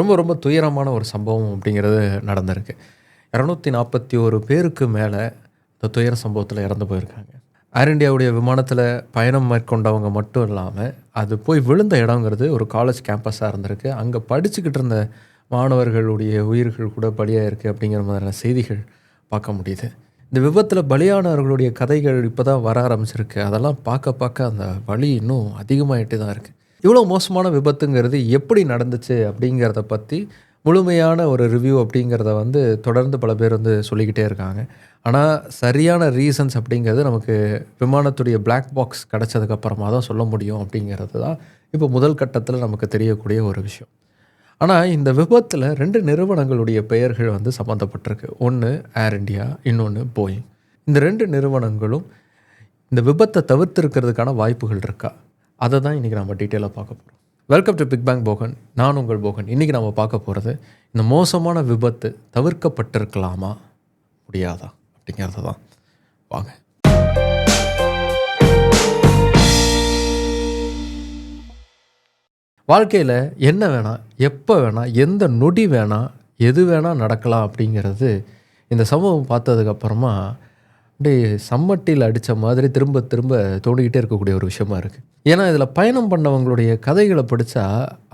ரொம்ப ரொம்ப துயரமான ஒரு சம்பவம் அப்படிங்கிறது நடந்திருக்கு. இரநூத்தி நாற்பத்தி ஒரு பேருக்கு மேலே இந்த துயர சம்பவத்தில் இறந்து போயிருக்காங்க. ஏர் இந்தியாவுடைய விமானத்தில் பயணம் மேற்கொண்டவங்க மட்டும் இல்லாமல் அது போய் விழுந்த இடங்கிறது ஒரு காலேஜ் கேம்பஸாக இருந்திருக்கு. அங்கே படிச்சுக்கிட்டு இருந்த மாணவர்களுடைய உயிர்கள் கூட பலியாக இருக்குது அப்படிங்கிற மாதிரியான செய்திகள் பார்க்க முடியுது. இந்த விபத்தில் பலியானவர்களுடைய கதைகள் இப்போ தான் வர ஆரம்பிச்சிருக்கு. அதெல்லாம் பார்க்க பார்க்க அந்த வழி இன்னும் அதிகமாகிட்டே தான் இருக்குது இவ்வளோ மோசமான விபத்துங்கிறது எப்படி நடந்துச்சு அப்படிங்கிறத பற்றி முழுமையான ஒரு ரிவ்யூ அப்படிங்கிறத வந்து தொடர்ந்து பல பேர் வந்து சொல்லிக்கிட்டே இருக்காங்க. ஆனால் சரியான ரீசன்ஸ் அப்படிங்கிறது நமக்கு விமானத்துடைய பிளாக் பாக்ஸ் கிடச்சதுக்கப்புறமா தான் சொல்ல முடியும் அப்படிங்கிறது தான் இப்போ முதல் கட்டத்தில் நமக்கு தெரியக்கூடிய ஒரு விஷயம். ஆனால் இந்த விபத்தில் ரெண்டு நிறுவனங்களுடைய பெயர்கள் வந்து சம்மந்தப்பட்டிருக்கு ஒன்று ஏர் இண்டியா இன்னொன்று போயிங் இந்த ரெண்டு நிறுவனங்களும் இந்த விபத்தை தவிர்த்திருக்கிறதுக்கான வாய்ப்புகள் இருக்கா? அதை தான் இன்றைக்கி நம்ம டீட்டெயிலாக பார்க்க போகிறோம் welcome to Big Bang Bogan நான் உங்கள் போகன். இன்றைக்கி நம்ம பார்க்க போகிறது இந்த மோசமான விபத்து தவிர்க்கப்பட்டிருக்கலாமா? முடியாதா? அப்படிங்கிறது தான் வாங்க. வாழ்க்கையில் என்ன வேணால் எப்போ வேணால் எந்த நொடி வேணால் எது வேணால் நடக்கலாம் அப்படிங்கிறது இந்த சம்பவம் பார்த்ததுக்கப்புறமா அப்படியே சம்மட்டியில் அடித்த மாதிரி திரும்ப திரும்ப தோணிக்கிட்டே இருக்கக்கூடிய ஒரு விஷயமா இருக்குது ஏன்னா இதில் பயணம் பண்ணவங்களுடைய கதைகளை படித்தா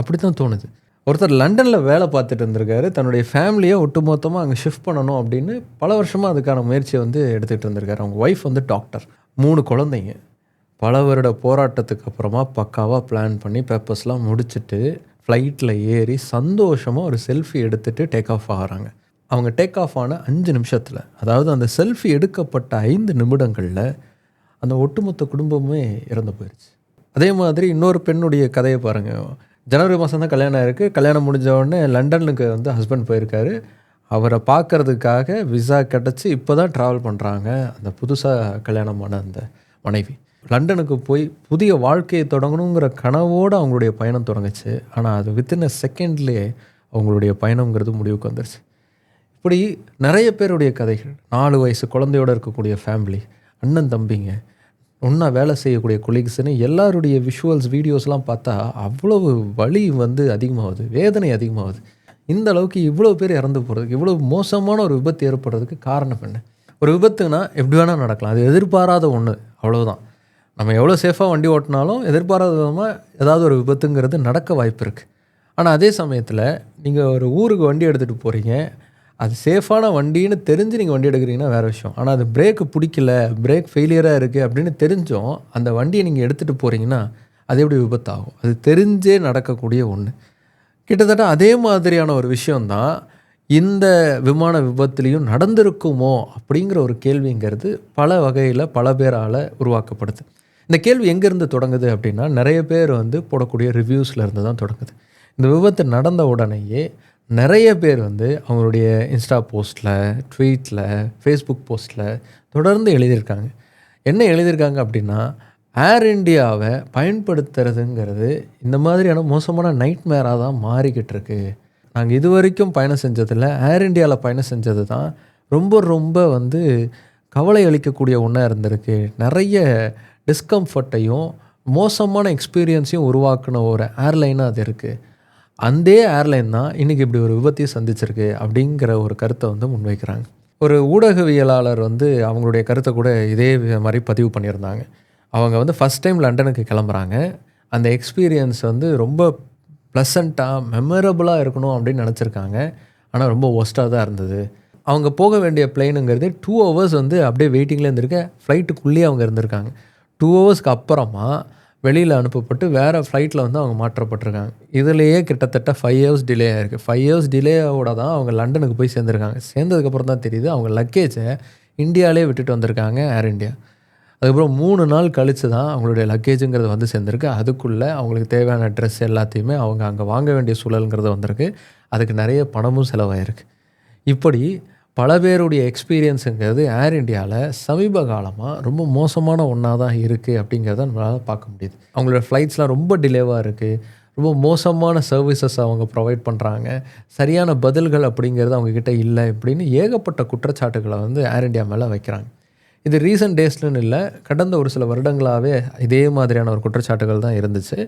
அப்படி தான் தோணுது. ஒருத்தர் லண்டனில் வேலை பார்த்துட்டு இருந்திருக்காரு. தன்னுடைய ஃபேமிலியை ஒட்டுமொத்தமாக அங்கே ஷிஃப்ட் பண்ணணும் அப்படின்னு பல வருஷமாக அதுக்கான முயற்சியை வந்து எடுத்துகிட்டு இருந்திருக்காரு. அவங்க ஒய்ஃப் வந்து டாக்டர் மூணு குழந்தைங்க. பல வருட போராட்டத்துக்கு அப்புறமா பக்காவாக பிளான் பண்ணி பேப்பர்ஸ்லாம் முடிச்சுட்டு ஃப்ளைட்டில் ஏறி சந்தோஷமாக ஒரு செல்ஃபி எடுத்துகிட்டு டேக் ஆஃப் ஆகிறாங்க. அவங்க டேக் ஆஃப் ஆன அஞ்சு நிமிஷத்தில் அதாவது அந்த செல்ஃபி எடுக்கப்பட்ட ஐந்து நிமிடங்களில் அந்த ஒட்டுமொத்த குடும்பமே இறந்து போயிடுச்சு அதே மாதிரி இன்னொரு பெண்ணுடைய கதையை பாருங்கள் ஜனவரி மாதம் தான் கல்யாணம் ஆயிருக்கு. கல்யாணம் முடிஞ்ச உடனே லண்டனுக்கு வந்து ஹஸ்பண்ட் போயிருக்காரு. அவரை பார்க்கறதுக்காக விசா கிடச்சி இப்போ தான் ட்ராவல் பண்ணுறாங்க அந்த புதுசாக கல்யாணமான அந்த மனைவி. லண்டனுக்கு போய் புதிய வாழ்க்கையை தொடங்கணுங்கிற கனவோடு அவங்களுடைய பயணம் தொடங்குச்சு. ஆனால் அது வித்தின் அ செகண்ட்லேயே அவங்களுடைய பயணங்கிறது முடிவுக்கு வந்துருச்சு. இப்படி நிறைய பேருடைய கதைகள். நாலு வயசு குழந்தையோட இருக்கக்கூடிய ஃபேமிலி அண்ணன் தம்பிங்க ஒன்றா வேலை செய்யக்கூடிய கொலீக்ஸ்னு எல்லாருடைய விஷுவல்ஸ் வீடியோஸ்லாம் பார்த்தா அவ்வளவு வலி வந்து அதிகமாகுது வேதனை அதிகமாகுது. இந்த அளவுக்கு இவ்வளோ பேர் இறந்து போகிறதுக்கு இவ்வளோ மோசமான ஒரு விபத்து ஏற்படுறதுக்கு காரணம் என்ன? ஒரு விபத்துனா எப்படி வேணால் நடக்கலாம். அது எதிர்பாராத ஒன்று அவ்வளோதான் நம்ம எவ்வளோ சேஃபாக வண்டி ஓட்டினாலும் எதிர்பாராத விதமாக ஏதாவது ஒரு விபத்துங்கிறது நடக்க வாய்ப்பு இருக்குது ஆனால் அதே சமயத்தில் நீங்கள் ஒரு ஊருக்கு வண்டி எடுத்துகிட்டு போகிறீங்க அது சேஃபான வண்டின்னு தெரிஞ்சு நீங்கள் வண்டி எடுக்கிறீங்கன்னா வேறு விஷயம். ஆனால் அது பிரேக்கு பிடிக்கல பிரேக் ஃபெயிலியராக இருக்குது அப்படின்னு தெரிஞ்சும் அந்த வண்டியை நீங்கள் எடுத்துகிட்டு போகிறீங்கன்னா அது எப்படி விபத்தாகும்? அது தெரிஞ்சே நடக்கக்கூடிய ஒன்று கிட்டத்தட்ட அதே மாதிரியான ஒரு விஷயந்தான் இந்த விமான விபத்துலேயும் நடந்திருக்குமோ அப்படிங்கிற ஒரு கேள்விங்கிறது பல வகையில் பல பேரால் உருவாக்கப்படுது. இந்த கேள்வி எங்கேருந்து தொடங்குது அப்படின்னா நிறைய பேர் வந்து போடக்கூடிய ரிவ்யூஸில் இருந்து தான் தொடங்குது. இந்த விபத்து நடந்த உடனேயே நிறைய பேர் வந்து அவங்களுடைய இன்ஸ்டா போஸ்ட்டில் ட்வீட்டில் ஃபேஸ்புக் போஸ்ட்டில் தொடர்ந்து எழுதியிருக்காங்க. என்ன எழுதியிருக்காங்க அப்படின்னா ஏர் இண்டியாவை பயன்படுத்துறதுங்கிறது இந்த மாதிரியான மோசமான நைட் மேராக தான் மாறிக்கிட்டு இருக்கு. நாங்கள் இது வரைக்கும் பயணம் செஞ்சதில் ஏர் இண்டியாவில் பயணம் செஞ்சது தான் ரொம்ப ரொம்ப வந்து கவலை அளிக்கக்கூடிய ஒன்றா இருந்திருக்கு. நிறைய டிஸ்கம்ஃபர்ட்டையும் மோசமான எக்ஸ்பீரியன்ஸையும் உருவாக்குன ஒரு ஏர்லைனாக அது இருக்குது அந்த ஏர்லைன் தான் இன்றைக்கி இப்படி ஒரு விபத்தையும் சந்திச்சிருக்கு அப்படிங்கிற ஒரு கருத்தை வந்து முன்வைக்கிறாங்க. ஒரு ஊடகவியலாளர் வந்து அவங்களுடைய கருத்தை கூட இதே மாதிரி பதிவு பண்ணியிருந்தாங்க. அவங்க வந்து ஃபஸ்ட் டைம் லண்டனுக்கு கிளம்புறாங்க. அந்த எக்ஸ்பீரியன்ஸ் வந்து ரொம்ப ப்ளசண்ட்டாக மெமரபுளாக இருக்கணும் அப்படின்னு நினச்சிருக்காங்க. ஆனால் ரொம்ப ஒஸ்ட்டாக தான் இருந்தது. அவங்க போக வேண்டிய பிளெயினுங்கிறது டூ ஹவர்ஸ் வந்து அப்படியே வெயிட்டிங்கில் இருந்திருக்க ஃப்ளைட்டுக்குள்ளேயே அவங்க இருந்திருக்காங்க. டூ ஹவர்ஸ்க்கு அப்புறமா வெளியில் அனுப்பப்பட்டு வேறு ஃப்ளைட்டில் வந்து அவங்க மாற்றப்பட்டிருக்காங்க. இதுலேயே கிட்டத்தட்ட ஃபைவ் ஹவர்ஸ் டிலே ஆயிருக்கு. ஃபைவ் ஹவர்ஸ் டிலேவோட தான் அவங்க லண்டனுக்கு போய் சேர்ந்துருக்காங்க. சேர்ந்ததுக்கப்புறம் தான் தெரியுது அவங்க லக்கேஜை இந்தியாவிலே விட்டுட்டு வந்திருக்காங்க ஏர் இண்டியா அதுக்கப்புறம் மூணு நாள் கழித்து தான் அவங்களுடைய லக்கேஜுங்கிறது வந்து சேர்ந்துருக்கு. அதுக்குள்ளே அவங்களுக்கு தேவையான ட்ரெஸ் எல்லாத்தையுமே அவங்க அங்கே வாங்க வேண்டிய சூழலுங்கிறது வந்திருக்கு. அதுக்கு நிறைய பணமும் செலவாயிருக்கு. இப்படி பல பேருடைய எக்ஸ்பீரியன்ஸுங்கிறது ஏர் இண்டியாவில் சமீப காலமாக ரொம்ப மோசமான ஒன்றா தான் இருக்குது அப்படிங்கிறத நம்மளால் பார்க்க முடியுது. அவங்களோட ஃப்ளைட்ஸ்லாம் ரொம்ப டிலேவாக இருக்குது ரொம்ப மோசமான சர்வீசஸ் அவங்க ப்ரொவைட் பண்ணுறாங்க சரியான பதில்கள் அப்படிங்கிறது அவங்கக்கிட்ட இல்லை இப்படின்னு ஏகப்பட்ட குற்றச்சாட்டுகளை வந்து ஏர் இண்டியா மேலே வைக்கிறாங்க. இது ரீசன்ட் டேஸ்லன்னு இல்லை கடந்த ஒரு சில வருடங்களாகவே இதே மாதிரியான ஒரு குற்றச்சாட்டுகள் தான் இருந்துச்சு.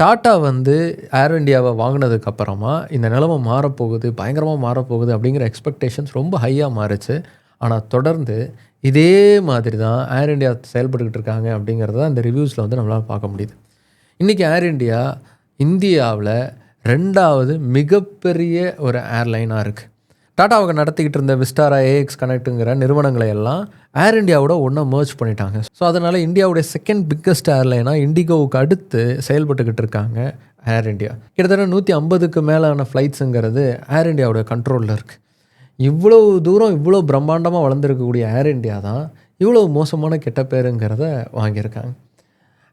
டாட்டா வந்து ஏர் இண்டியாவை வாங்கினதுக்கப்புறமா இந்த நிலமை மாறப்போகுது பயங்கரமாக மாறப்போகுது அப்படிங்கிற எக்ஸ்பெக்டேஷன்ஸ் ரொம்ப ஹையாக மாறுச்சு. ஆனால் தொடர்ந்து இதே மாதிரி தான் ஏர் இண்டியா செயல்பட்டுக்கிட்டு இருக்காங்க அப்படிங்கிறத இந்த ரிவ்யூஸில் வந்து நம்மளால் பார்க்க முடியுது. இன்றைக்கி ஏர் இண்டியா இந்தியாவில் ரெண்டாவது மிகப்பெரிய ஒரு ஏர்லைனாக இருக்குது டாடா அவங்க நடத்திக்கிட்டு இருந்த விஸ்டாரா ஏஎக்ஸ் கனெக்ட்டுங்கிற நிறுவனங்களை எல்லாம் ஏர் இண்டியாவோட ஒன்றா மர்ஜ் பண்ணிட்டாங்க. ஸோ அதனால் இந்தியாவுடைய செகண்ட் பிக்கஸ்ட் ஏர்லைனாக இண்டிகோவுக்கு அடுத்து செயல்பட்டுக்கிட்டு இருக்காங்க ஏர் இண்டியா கிட்டத்தட்ட நூற்றி ஐம்பதுக்கு மேலான ஃப்ளைட்ஸுங்கிறது ஏர் இண்டியாவோட கண்ட்ரோலில் இருக்குது இவ்வளோ தூரம் இவ்வளோ பிரம்மாண்டமாக வளர்ந்துருக்கக்கூடிய ஏர் இண்டியா தான் இவ்வளோ மோசமான கெட்ட பேருங்கிறத வாங்கியிருக்காங்க.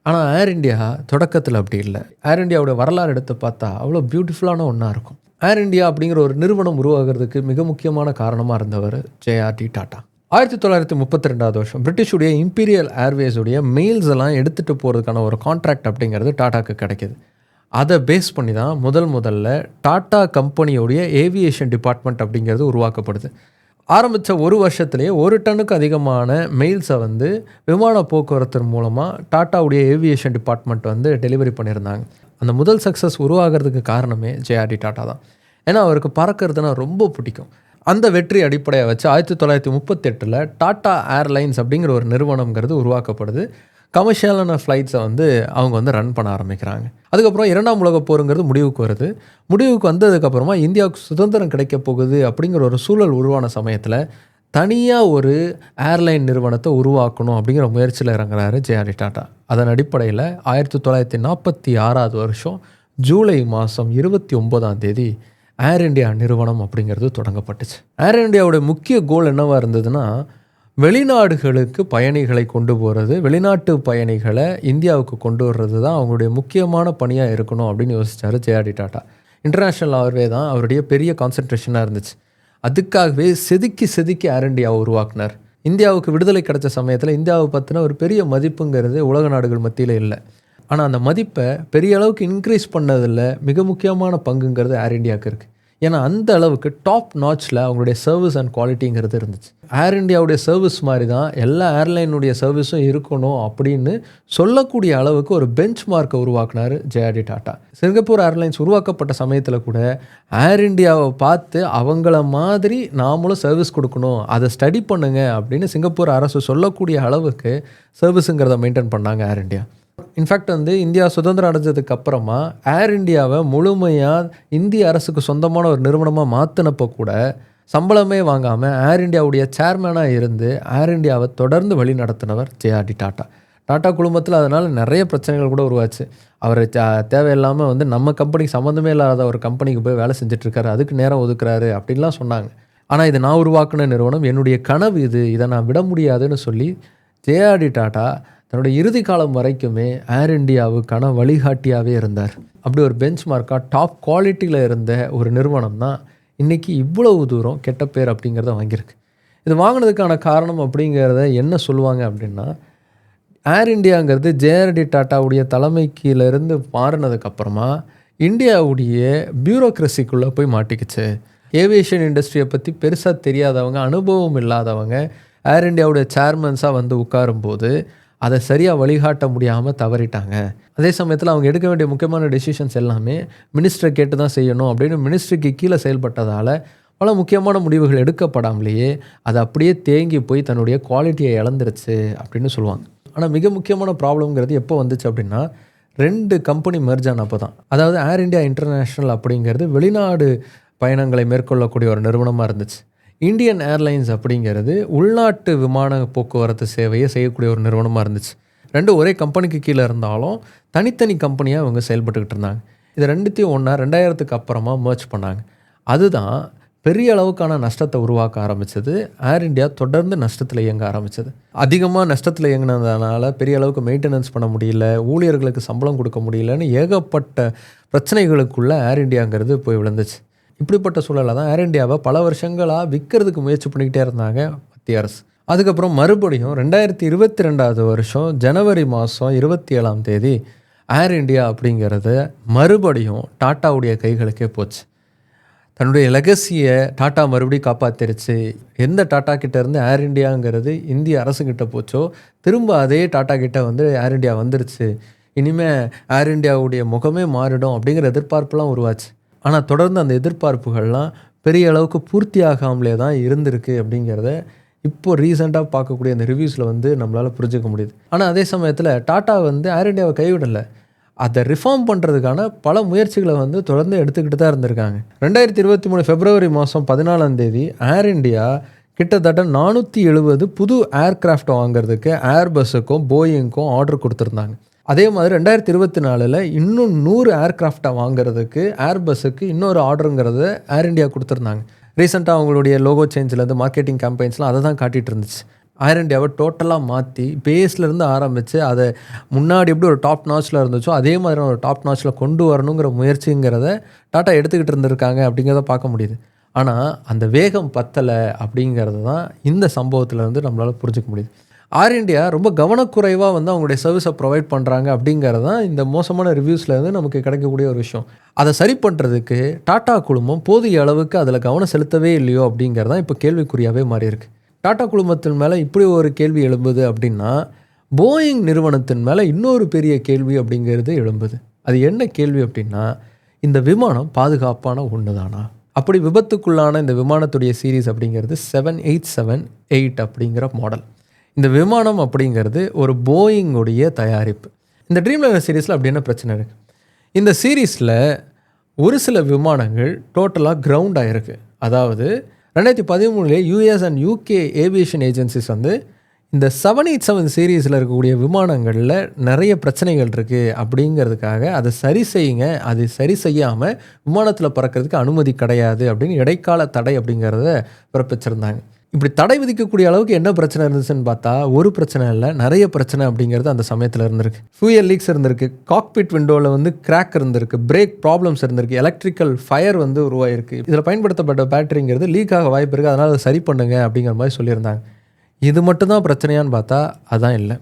ஆனால் ஏர் இண்டியா தொடக்கத்தில் அப்படி இல்லை. ஏர் இண்டியாவோட வரலாறு எடுத்து பார்த்தா அவ்வளோ பியூட்டிஃபுல்லான ஒன்றா இருக்கும். ஏர் இண்டியா அப்படிங்கிற ஒரு நிறுவனம் உருவாகிறதுக்கு மிக முக்கியமான காரணமாக இருந்தவர் ஜேஆர்டி டாட்டா. ஆயிரத்தி தொள்ளாயிரத்தி முப்பத்தி ரெண்டாவது வருஷம் பிரிட்டிஷுடைய இம்பீரியல் ஏர்வேஸுடைய மெயில்ஸ் எல்லாம் எடுத்துகிட்டு போகிறதுக்கான ஒரு கான்ட்ராக்ட் அப்படிங்கிறது டாட்டாக்கு கிடைக்கிது. அதை பேஸ் பண்ணி தான் முதல் முதல்ல டாட்டா கம்பெனியோடைய ஏவியேஷன் டிபார்ட்மெண்ட் அப்படிங்கிறது உருவாக்கப்படுது. ஆரம்பித்த ஒரு வருஷத்துலேயே ஒரு டன்னுக்கு அதிகமான மெயில்ஸை வந்து விமான போக்குவரத்து மூலமாக டாட்டாவுடைய ஏவியேஷன் டிபார்ட்மெண்ட் வந்து டெலிவரி பண்ணியிருந்தாங்க. அந்த முதல் சக்ஸஸ் உருவாகிறதுக்கு காரணமே ஜேஆர்டி டாட்டா தான். ஏன்னா அவருக்கு பறக்கிறதுனா ரொம்ப பிடிக்கும். அந்த வெற்றி அடிப்படையை வச்சு ஆயிரத்தி தொள்ளாயிரத்தி முப்பத்தெட்டில் டாட்டா ஏர்லைன்ஸ் அப்படிங்கிற ஒரு நிறுவனங்கிறது உருவாக்கப்படுது. கமர்ஷியலான ஃப்ளைட்ஸை வந்து அவங்க வந்து ரன் பண்ண ஆரம்பிக்கிறாங்க. அதுக்கப்புறம் இரண்டாம் உலக போருங்கிறது முடிவுக்கு வருது. முடிவுக்கு வந்ததுக்கப்புறமா இந்தியாவுக்கு சுதந்திரம் கிடைக்க போகுது அப்படிங்கிற ஒரு சூழல் உருவான சமயத்தில் தனியாக ஒரு ஏர்லைன் நிறுவனத்தை உருவாக்கணும் அப்படிங்கிற முயற்சியில் இறங்குறாரு ஜேஆர்டி டாட்டா. அதன் அடிப்படையில் ஆயிரத்தி தொள்ளாயிரத்தி நாற்பத்தி ஆறாவது வருஷம் ஜூலை மாதம் இருபத்தி ஒம்போதாம் தேதி ஏர் இண்டியா நிறுவனம் அப்படிங்கிறது தொடங்கப்பட்டுச்சு. ஏர் இண்டியாவுடைய முக்கிய கோல் என்னவாக இருந்ததுன்னா வெளிநாடுகளுக்கு பயணிகளை கொண்டு போகிறது வெளிநாட்டு பயணிகளை இந்தியாவுக்கு கொண்டு வர்றது தான் அவங்களுடைய முக்கியமான பணியாக இருக்கணும் அப்படின்னு யோசிச்சார் ஜேஆர்டி டாட்டா. இன்டர்நேஷ்னல் ஆர்வே தான் அவருடைய பெரிய கான்சன்ட்ரேஷனாக இருந்துச்சு. அதுக்காகவே செதுக்கி செதுக்கி ஏர் இண்டியாவை உருவாக்குனார். இந்தியாவுக்கு விடுதலை கிடைச்ச சமயத்தில் இந்தியாவை பற்றின ஒரு பெரிய மதிப்புங்கிறது உலக நாடுகள் மத்தியில் இல்லை. ஆனால் அந்த மதிப்பை பெரிய அளவுக்கு இன்க்ரீஸ் பண்ணதில் மிக முக்கியமான பங்குங்கிறது ஏர் இண்டியாவுக்கு இருக்குது ஏன்னா அந்த அளவுக்கு டாப் நாச்சில் அவங்களுடைய சர்வீஸ் அண்ட் குவாலிட்டிங்கிறது இருந்துச்சு. ஏர் இண்டியாவுடைய சர்வீஸ் மாதிரி தான் எல்லா ஏர்லைனுடைய சர்வீஸும் இருக்கணும் அப்படின்னு சொல்லக்கூடிய அளவுக்கு ஒரு பெஞ்ச் மார்க்கை உருவாக்குனார் ஜெயாடி டாட்டா சிங்கப்பூர் ஏர்லைன்ஸ் உருவாக்கப்பட்ட சமயத்தில் கூட ஏர் இண்டியாவை பார்த்து அவங்கள மாதிரி நாமளும் சர்வீஸ் கொடுக்கணும் அதை ஸ்டடி பண்ணுங்க அப்படின்னு சிங்கப்பூர் அரசு சொல்லக்கூடிய அளவுக்கு சர்வீஸுங்கிறத மெயின்டைன் பண்ணாங்க ஏர் இண்டியா இன்ஃபேக்ட் வந்து இந்தியா சுதந்திரம் அடைஞ்சதுக்கு அப்புறமா ஏர் இண்டியாவை முழுமையாக இந்திய அரசுக்கு சொந்தமான ஒரு நிறுவனமாக மாற்றினப்போ கூட சம்பளமே வாங்காமல் ஏர் இந்தியாவுடைய சேர்மேனாக இருந்து ஏர் இண்டியாவை தொடர்ந்து வழி நடத்தினவர் ஜேஆர்டி டாட்டா. டாட்டா குழுமத்தில் அதனால் நிறைய பிரச்சனைகள் கூட உருவாச்சு. அவர் தேவையில்லாமல் வந்து நம்ம கம்பெனிக்கு சம்மந்தமே இல்லாத ஒரு கம்பெனிக்கு போய் வேலை செஞ்சிட்ருக்காரு அதுக்கு நேரம் ஒதுக்குறாரு அப்படின்லாம் சொன்னாங்க. ஆனால் இது நான் உருவாக்குன நிறுவனம் என்னுடைய கனவு இது இதை நான் விட முடியாதுன்னு சொல்லி ஜேஆர்டி டாட்டா தன்னோட இறுதி காலம் வரைக்குமே ஏர் இண்டியாவுக்கான வழிகாட்டியாகவே இருந்தார். அப்படி ஒரு பெஞ்ச் மார்க்காக டாப் குவாலிட்டியில் இருந்த ஒரு நிறுவனம் தான் இன்றைக்கி இவ்வளவு தூரம் கெட்ட பேர் அப்படிங்கிறத வாங்கியிருக்கு. இது வாங்கினதுக்கான காரணம் அப்படிங்கிறத என்ன சொல்லுவாங்க அப்படின்னா ஏர் இண்டியாங்கிறது ஜேஆர்டி டாட்டாவுடைய தலைமைக்கிலேருந்து மாறினதுக்கப்புறமா இந்தியாவுடைய பியூரோக்ரஸிக்குள்ளே போய் மாட்டிக்கிச்சு. ஏவியேஷன் இண்டஸ்ட்ரியை பற்றி பெருசாக தெரியாதவங்க அனுபவம் இல்லாதவங்க ஏர் இண்டியாவுடைய சேர்மன்ஸாக வந்து உட்காரும்போது அதை சரியாக வழிகாட்ட முடியாமல் தவறிட்டாங்க. அதே சமயத்தில் அவங்க எடுக்க வேண்டிய முக்கியமான டெசிஷன்ஸ் எல்லாமே மினிஸ்டரை கேட்டு தான் செய்யணும் அப்படின்னு மினிஸ்ட்ரிக்கு கீழே செயல்பட்டதால் பல முக்கியமான முடிவுகள் எடுக்கப்படாமலேயே அது அப்படியே தேங்கி போய் தன்னுடைய குவாலிட்டியை இழந்துருச்சு அப்படின்னு சொல்லுவாங்க. ஆனால் மிக முக்கியமான ப்ராப்ளம்ங்கிறது எப்போ வந்துச்சு அப்படின்னா ரெண்டு கம்பெனி மெர்ஜ் ஆனப்போ தான் அதாவது ஏர் இண்டியா இன்டர்நேஷ்னல் அப்படிங்கிறது வெளிநாடு பயணங்களை மேற்கொள்ளக்கூடிய ஒரு நிறுவனமாக இருந்துச்சு. இந்தியன் ஏர்லைன்ஸ் அப்படிங்கிறது உள்நாட்டு விமான போக்குவரத்து சேவையை செய்யக்கூடிய ஒரு நிறுவனமாக இருந்துச்சு. ரெண்டு ஒரே கம்பெனிக்கு கீழே இருந்தாலும் தனித்தனி கம்பெனியாக அவங்க செயல்பட்டுக்கிட்டு இருந்தாங்க. இது ரெண்டுத்தையும் ஒன்றா ரெண்டாயிரத்துக்கு அப்புறமா மேர்ச் பண்ணாங்க. அதுதான் பெரிய அளவுக்கான நஷ்டத்தை உருவாக்க ஆரம்பித்தது ஏர் இண்டியா தொடர்ந்து நஷ்டத்தில் இயங்க ஆரம்பித்தது அதிகமாக நஷ்டத்தில் இயங்கினதுனால பெரிய அளவுக்கு மெயின்டெனன்ஸ் பண்ண முடியல ஊழியர்களுக்கு சம்பளம் கொடுக்க முடியலன்னு ஏகப்பட்ட பிரச்சனைகளுக்குள்ளே ஏர் இண்டியாங்கிறது போய் விழுந்துச்சு. இப்படிப்பட்ட சூழலில் தான் ஏர் இண்டியாவை பல வருஷங்களாக விற்கிறதுக்கு முயற்சி பண்ணிக்கிட்டே இருந்தாங்க மத்திய அரசு. அதுக்கப்புறம் மறுபடியும் ரெண்டாயிரத்தி இருபத்தி ரெண்டாவது வருஷம் ஜனவரி மாதம் இருபத்தி ஏழாம் தேதி ஏர் இண்டியா அப்படிங்கிறது மறுபடியும் டாட்டாவுடைய கைகளுக்கே போச்சு. தன்னுடைய லெகசியை டாட்டா மறுபடியும் காப்பாற்றிருச்சு எந்த டாட்டா கிட்ட இருந்து ஏர் இண்டியாங்கிறது இந்திய அரசுக்கிட்ட போச்சோ திரும்ப அதே டாட்டா கிட்ட வந்து ஏர் இண்டியா வந்துருச்சு. இனிமேல் ஏர் இண்டியாவுடைய முகமே மாறிடும் அப்படிங்கிற எதிர்பார்ப்புலாம் உருவாச்சு. ஆனால் தொடர்ந்து அந்த எதிர்பார்ப்புகள்லாம் பெரிய அளவுக்கு பூர்த்தி ஆகாமலே தான் இருந்திருக்கு அப்படிங்கிறத இப்போ ரீசெண்டாக பார்க்கக்கூடிய அந்த ரிவ்யூஸில் வந்து நம்மளால் புரிஞ்சுக்க முடியுது. ஆனால் அதே சமயத்தில் டாட்டா வந்து ஏர் இண்டியாவை கைவிடலை. அதை ரிஃபார்ம் பண்ணுறதுக்கான பல முயற்சிகளை வந்து தொடர்ந்து எடுத்துக்கிட்டு தான் இருந்திருக்காங்க. ரெண்டாயிரத்தி இருபத்தி மூணு பிப்ரவரி மாதம் பதினாலாம் தேதி ஏர் இண்டியா கிட்டத்தட்ட நானூற்றி எழுபது புது ஏர்கிராஃப்ட் வாங்குறதுக்கு ஏர் பஸ்ஸுக்கும் போயிங்க்கும் ஆர்டர் கொடுத்துருந்தாங்க. அதே மாதிரி ரெண்டாயிரத்தி இருபத்தி நாலில் இன்னும் நூறு ஏர்கிராஃப்டை வாங்குறதுக்கு ஏர்பஸ்ஸுக்கு இன்னொரு ஆர்டருங்கிறத ஏர் இண்டியா கொடுத்துருந்தாங்க. ரீசெண்டாக அவங்களுடைய லோகோ சேஞ்சிலேருந்து மார்க்கெட்டிங் கேம்பெயின்ஸ்லாம் அதை தான் காட்டிகிட்டு இருந்துச்சு. ஏர் இண்டியாவை டோட்டலாக மாற்றி பேஸ்லேருந்து ஆரம்பித்து அதை முன்னாடி எப்படி ஒரு டாப் நாச்சில் இருந்துச்சோ அதே மாதிரி ஒரு டாப் நாச்சில் கொண்டு வரணுங்கிற முயற்சிங்கிறத டாட்டா எடுத்துக்கிட்டு இருந்திருக்காங்க அப்படிங்கிறத பார்க்க முடியுது. ஆனால் அந்த வேகம் பத்தலை அப்படிங்கிறது தான் இந்த சம்பவத்திலேருந்து நம்மளால் புரிஞ்சிக்க முடியுது. ஆர் இண்டியா ரொம்ப கவனக்குறைவாக வந்து அவங்களுடைய சர்வீஸை ப்ரொவைட் பண்ணுறாங்க அப்படிங்கிறது தான் இந்த மோசமான ரிவ்யூஸ்லேருந்து நமக்கு கிடைக்கக்கூடிய ஒரு விஷயம். அதை சரி பண்ணுறதுக்கு டாட்டா குழுமம் போதிய அளவுக்கு அதில் கவனம் செலுத்தவே இல்லையோ அப்படிங்கிறது தான் இப்போ கேள்விக்குறியாகவே மாறி டாட்டா டாடா குழுமத்தின் மேலே இப்படி ஒரு கேள்வி எழும்புது அப்படின்னா போயிங் நிறுவனத்தின் மேலே இன்னொரு பெரிய கேள்வி அப்படிங்கிறது எழும்புது. அது என்ன கேள்வி அப்படின்னா இந்த விமானம் பாதுகாப்பான ஒன்று தானா அப்படி விபத்துக்குள்ளான இந்த விமானத்துடைய சீரீஸ் அப்படிங்கிறது செவன் எயிட் செவன் எயிட் அப்படிங்கிற மாடல் இந்த விமானம் அப்படிங்கிறது ஒரு போயிங்குடைய தயாரிப்பு. இந்த ட்ரீம் ட்ரீம்லைனர் சீரீஸில் அப்படி என்ன பிரச்சனை இருக்குது இந்த சீரீஸில் ஒரு சில விமானங்கள் டோட்டலாக கிரவுண்ட் ஆகிருக்கு அதாவது ரெண்டாயிரத்தி பதிமூணுலேயே US and UK aviation agencies வந்து இந்த செவன் எயிட் செவன் சீரீஸில் இருக்கக்கூடிய விமானங்களில் நிறைய பிரச்சனைகள் இருக்குது அப்படிங்கிறதுக்காக அதை சரி செய்யுங்க அது சரி செய்யாமல் விமானத்தில் பறக்கிறதுக்கு அனுமதி கிடையாது அப்படின்னு இடைக்கால தடை அப்படிங்கிறத பிறப்பிச்சிருந்தாங்க. இப்படி தடை விதிக்கக்கூடிய அளவுக்கு என்ன பிரச்சனை இருந்துச்சுன்னு பார்த்தா ஒரு பிரச்சனை இல்லை நிறைய பிரச்சனை அப்படிங்கிறது அந்த சமயத்தில் இருந்திருக்கு. ஃபியூயல் லீக்ஸ் இருந்திருக்கு காக்பிட் விண்டோவில் வந்து கிராக் இருந்திருக்கு பிரேக் ப்ராப்ளம்ஸ் இருந்திருக்கு எலக்ட்ரிக்கல் ஃபயர் வந்து உருவாயிருக்கு. இதில் பயன்படுத்தப்பட்ட பேட்டரிங்கிறது லீக் ஆக வாய்ப்பு இருக்குது அதனால் அதை சரி பண்ணுங்க அப்படிங்கிற மாதிரி சொல்லியிருந்தாங்க. இது மட்டும்தான் பிரச்சனையான்னு பார்த்தா அதான் இல்லை.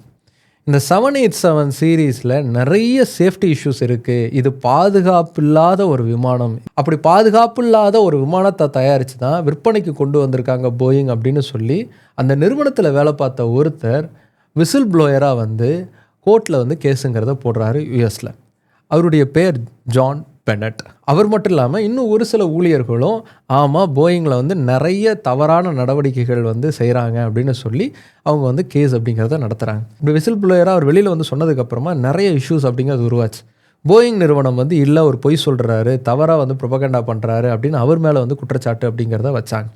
இந்த செவன் எயிட் செவன் சீரீஸில் நிறைய சேஃப்டி இஷ்யூஸ் இருக்குது இது பாதுகாப்பு இல்லாத ஒரு விமானம். அப்படி பாதுகாப்பு இல்லாத ஒரு விமானத்தை தயாரித்து தான் விற்பனைக்கு கொண்டு வந்திருக்காங்க போயிங் அப்படின்னு சொல்லி அந்த நிறுவனத்தில் வேலை பார்த்த ஒருத்தர் விசில் ப்ளோயராக வந்து கோர்ட்டில் வந்து கேஸுங்கிறத போடுறாரு யூஎஸில் அவருடைய பேர் ஜான் பெனட் அவர் மட்டும் இல்லாமல் இன்னும் ஒரு சில ஊழியர்களும் ஆமாம் போயிங்கில் வந்து நிறைய தவறான நடவடிக்கைகள் வந்து செய்கிறாங்க அப்படின்னு சொல்லி அவங்க வந்து கேஸ் அப்படிங்கிறத நடத்துகிறாங்க இப்படி விசில் பிளேயராக அவர் வெளியில் வந்து சொன்னதுக்கப்புறமா நிறைய இஷ்யூஸ் அப்படிங்கிறது உருவாச்சு. போயிங் நிறுவனம் வந்து இல்லை ஒரு பொய் சொல்கிறாரு தவறாக வந்து ப்ரொபகண்டா பண்ணுறாரு அப்படின்னு அவர் மேலே வந்து குற்றச்சாட்டு அப்படிங்கிறத வச்சாங்க.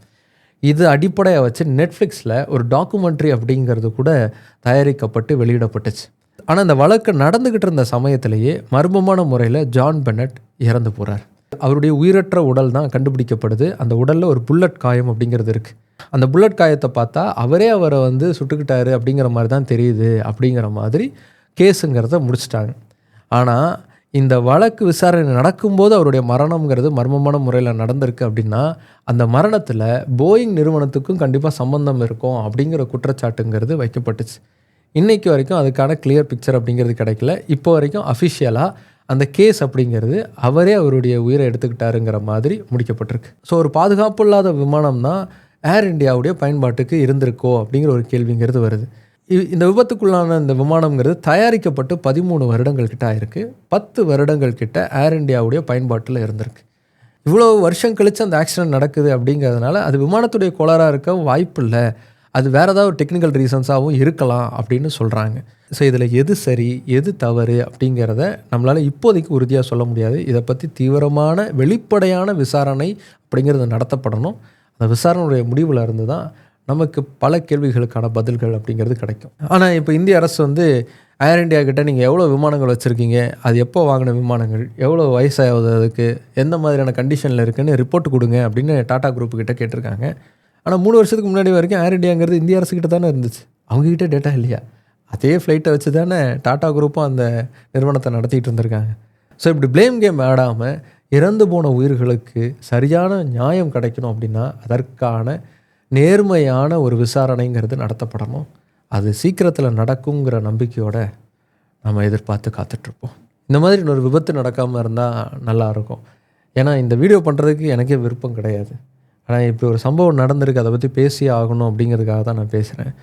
இது அடிப்படையாக வச்சு நெட்ஃப்ளிக்ஸில் ஒரு டாக்குமெண்ட்ரி அப்படிங்கிறது கூட தயாரிக்கப்பட்டு வெளியிடப்பட்டுச்சு. ஆனால் இந்த வழக்கு நடந்துக்கிட்டு இருந்த சமயத்திலேயே மர்மமான முறையில் ஜான் பெனட் இறந்து போகிறார் அவருடைய உயிரற்ற உடல் தான் கண்டுபிடிக்கப்படுது. அந்த உடலில் ஒரு புல்லட் காயம் அப்படிங்கிறது இருக்குது அந்த புல்லட் காயத்தை பார்த்தா அவரே அவரை வந்து சுட்டுக்கிட்டாரு அப்படிங்கிற மாதிரி தான் தெரியுது அப்படிங்கிற மாதிரி கேஸுங்கிறத முடிச்சிட்டாங்க. ஆனால் இந்த வழக்கு விசாரணை நடக்கும்போது அவருடைய மரணம்ங்கிறது மர்மமான முறையில் நடந்திருக்கு அப்படின்னா அந்த மரணத்தில் போயிங் நிறுவனத்துக்கும் கண்டிப்பாக சம்மந்தம் இருக்கும் அப்படிங்கிற குற்றச்சாட்டுங்கிறது வைக்கப்பட்டுச்சு. இன்றைக்கு வரைக்கும் அதுக்கான கிளியர் பிக்சர் அப்படிங்கிறது கிடைக்கல. இப்போ வரைக்கும் அஃபிஷியலாக அந்த கேஸ் அப்படிங்கிறது அவரே அவருடைய உயிரை எடுத்துக்கிட்டாருங்கிற மாதிரி முடிக்கப்பட்டிருக்கு. ஸோ ஒரு பாதுகாப்பு இல்லாத விமானம் தான் ஏர் இந்தியாவுடைய பயன்பாட்டுக்கு இருந்திருக்கோ அப்படிங்கிற ஒரு கேள்விங்கிறது வருது. இந்த விபத்துக்குள்ளான இந்த விமானங்கிறது தயாரிக்கப்பட்டு பதிமூணு வருடங்கள் கிட்ட ஆயிருக்கு. பத்து வருடங்கள் கிட்ட ஏர் இந்தியாவுடைய பயன்பாட்டில் இருந்திருக்கு. இவ்வளோ வருஷம் கழித்து அந்த ஆக்சிடென்ட் நடக்குது அப்படிங்கிறதுனால அது விமானத்துடைய கோளாறாக இருக்க வாய்ப்பு இல்லை. அது வேறு ஏதாவது ஒரு டெக்னிக்கல் ரீசன்ஸாகவும் இருக்கலாம் அப்படின்னு சொல்கிறாங்க ஸோ இதில் எது சரி எது தவறு அப்படிங்கிறத நம்மளால் இப்போதைக்கு உறுதியாக சொல்ல முடியாது. இதை பற்றி தீவிரமான வெளிப்படையான விசாரணை அப்படிங்கிறது நடத்தப்படணும். அந்த விசாரணையுடைய முடிவில் இருந்து தான் நமக்கு பல கேள்விகளுக்கான பதில்கள் அப்படிங்கிறது கிடைக்கும். ஆனால் இப்போ இந்திய அரசு வந்து ஏர் இண்டியா கிட்ட நீங்கள் எவ்வளோ விமானங்கள் வச்சுருக்கீங்க? அது எப்போ வாங்கின விமானங்கள்? எவ்வளோ வயசாகுது அதுக்கு? எந்த மாதிரியான கண்டிஷனில் இருக்குதுன்னு ரிப்போர்ட் கொடுங்க அப்படின்னு டாடா குரூப்புக்கிட்ட கேட்டிருக்காங்க. ஆனால் மூணு வருஷத்துக்கு முன்னாடி வரைக்கும் ஏர் இண்டியாங்கிறது இந்திய அரசுக்கிட்ட தானே இருந்துச்சு. அவங்கக்கிட்ட டேட்டா இல்லையா? அதே ஃப்ளைட்டை வச்சு தானே டாட்டா குரூப்பும் அந்த நிறுவனத்தை நடத்திட்டு இருந்திருக்காங்க. ஸோ இப்படி ப்ளேம் கேம் ஆடாமல் இறந்து போன உயிர்களுக்கு சரியான நியாயம் கிடைக்கணும் அப்படின்னா அதற்கான நேர்மையான ஒரு விசாரணைங்கிறது நடத்தப்படணும். அது சீக்கிரத்தில் நடக்குங்கிற நம்பிக்கையோடு நம்ம எதிர்பார்த்து காத்துட்ருப்போம். இந்த மாதிரி இன்னொரு விபத்து நடக்காமல் இருந்தால் நல்லாயிருக்கும் ஏன்னா இந்த வீடியோ பண்ணுறதுக்கு எனக்கே விருப்பம் கிடையாது. ஆனால் இப்படி ஒரு சம்பவம் நடந்திருக்கு அதை பற்றி பேசி ஆகணும் அப்படிங்கிறதுக்காக தான் நான் பேசுகிறேன்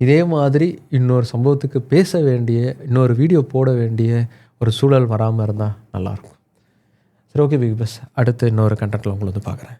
இதே மாதிரி இன்னொரு சம்பவத்துக்கு பேச வேண்டிய இன்னொரு வீடியோ போட வேண்டிய ஒரு சூழல் வராமல் இருந்தால் நல்லாயிருக்கும் சரி ஓகே பிக் பாஸ் அடுத்து இன்னொரு கண்டென்ட்டில் உங்களை வந்து பார்க்குறேன்.